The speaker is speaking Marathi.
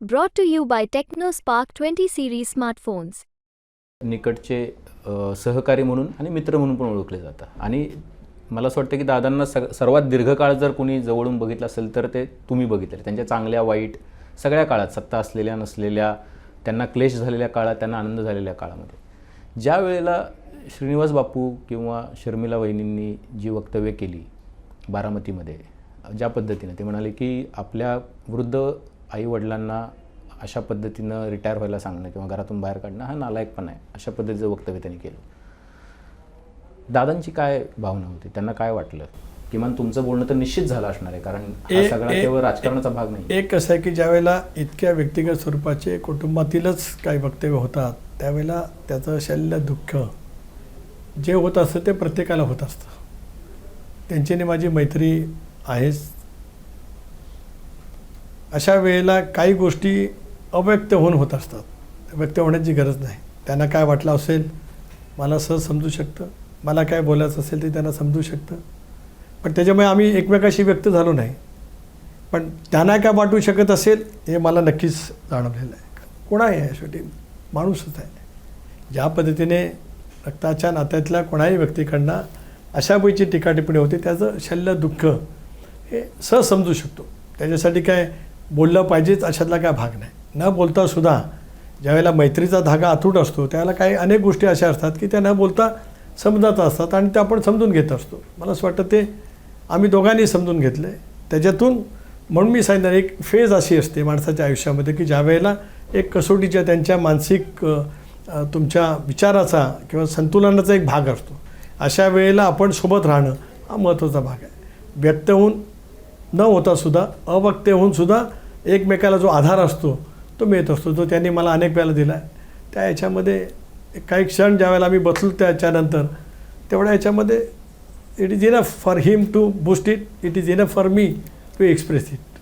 Draw to you you by TechnoSpark 20 series smartphones. निकटचे अ, सहकारी म्हणून आणि मित्र म्हणून पण ओळखले जातात. आणि मला असं वाटतं की दादांना सग सर्वात दीर्घकाळ जर कोणी जवळून बघितलं असेल तर ते तुम्ही बघितले. त्यांच्या चांगल्या वाईट सगळ्या काळात सत्ता असलेल्या नसलेल्या त्यांना क्लेश झालेल्या काळात त्यांना आनंद झालेल्या काळामध्ये. ज्या वेळेला श्रीनिवास बापू किंवा शर्मिला वहिनींनी जी वक्तव्य केली बारामतीमध्ये ज्या पद्धतीनं ते म्हणाले की आपल्या वृद्ध आईवडिलांना अशा पद्धतीनं रिटायर व्हायला सांगणं किंवा घरातून बाहेर काढणं हा नालायकपणा आहे. अशा पद्धतीचं वक्तव्य त्यांनी केलं. दादांची काय भावना होती? त्यांना काय वाटलं? किमान तुमचं बोलणं तर निश्चित झालं असणार आहे कारण हा सगळा केवळ राजकारणाचा भाग नाही. एक असं आहे की ज्यावेळेला इतक्या व्यक्तिगत स्वरूपाचे कुटुंबातीलच काही वक्तव्य होतात त्यावेळेला त्याचं शल्य दुःख जे होत असतं ते प्रत्येकाला होत असतं. त्यांच्याने माझी मैत्री आहेच. अशा वेळेला काही गोष्टी अव्यक्त होऊन होत असतात. व्यक्त होण्याची गरज नाही. त्यांना काय वाटलं असेल मला सहज समजू शकतं. मला काय बोलायचं असेल ते त्यांना समजू शकतं. पण त्याच्यामुळे आम्ही एकमेकाशी व्यक्त झालो नाही. पण त्यांना काय वाटू शकत असेल हे मला नक्कीच जाणवलेलं आहे. कोणाही आहे शेवटी? माणूसच आहे. ज्या पद्धतीने रक्ताच्या नात्यातल्या कोणाही व्यक्तीकडनं अशा पैकी टीका टिप्पणी होते त्याचं शल्य दुःख हे सहज समजू शकतो. त्याच्यासाठी काय बोललं पाहिजेच अशातला काय भाग नाही. न बोलता सुद्धा ज्यावेळेला मैत्रीचा धागा अतूट असतो त्यावेळेला काही अनेक गोष्टी अशा असतात की त्या न बोलता समजत असतात आणि त्या आपण समजून घेत असतो. मला असं वाटतं ते आम्ही दोघांनी समजून घेतलं आहे त्याच्यातून म्हणून मी सांगितलं एक फेज अशी असते माणसाच्या आयुष्यामध्ये की ज्यावेळेला एक कसोटीच्या त्यांच्या मानसिक तुमच्या विचाराचा किंवा संतुलनाचा एक भाग असतो. अशा वेळेला आपण सोबत राहणं हा महत्त्वाचा भाग आहे. व्यक्त होऊन न होता सुद्धा अवक्ते होऊन सुद्धा एकमेकाला जो आधार असतो तो मिळत असतो. जो त्यांनी मला अनेक वेळेला दिला आहे त्या याच्यामध्ये काही क्षण ज्या वेळेला आम्ही बसलो त्याच्यानंतर तेवढ्या याच्यामध्ये it is enough for him to boost it it is enough for me to express it